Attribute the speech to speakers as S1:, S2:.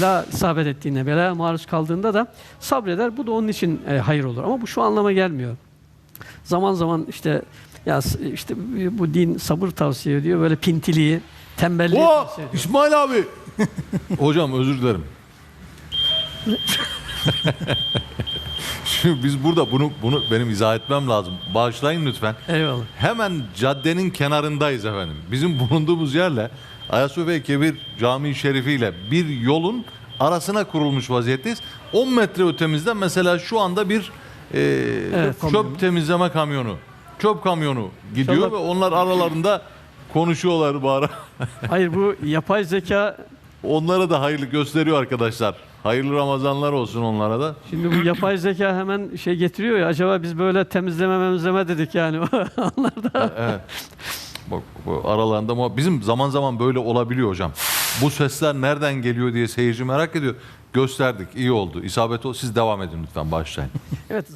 S1: bela isabet ettiğinde, belaya maruz kaldığında da sabreder. Bu da onun için e, hayır olur. Ama bu şu anlama gelmiyor. Zaman zaman işte ya işte bu din sabır tavsiye ediyor. Böyle pintiliği, tembelliği
S2: Oo,
S1: tavsiye ediyor.
S2: İsmail abi. Hocam özür dilerim. Şimdi biz burada bunu bunu benim izah etmem lazım. Bağışlayın lütfen.
S1: Eyvallah.
S2: Hemen caddenin kenarındayız efendim. Bizim bulunduğumuz yerle Ayasofya Kebir Camii Şerifi ile bir yolun arasına kurulmuş vaziyetteyiz. 10 metre ötemizde mesela şu anda bir e,
S1: Evet,
S2: çöp
S1: kamyonu.
S2: temizleme kamyonu, çöp kamyonu gidiyor
S1: İnşallah-
S2: ve onlar aralarında konuşuyorlar bağıra.
S1: Hayır bu yapay zeka
S2: Onlara da hayırlı gösteriyor arkadaşlar. Hayırlı Ramazanlar olsun onlara da.
S1: Şimdi bu yapay zeka hemen şey getiriyor ya acaba biz böyle temizleme memizleme dedik yani. Onlar da
S2: Evet. Bak bu aralarında ama bizim zaman zaman böyle olabiliyor hocam. Bu sesler nereden geliyor diye seyirci merak ediyor. Gösterdik. iyi oldu. İsabet o. Siz devam edin lütfen başlayın.
S1: evet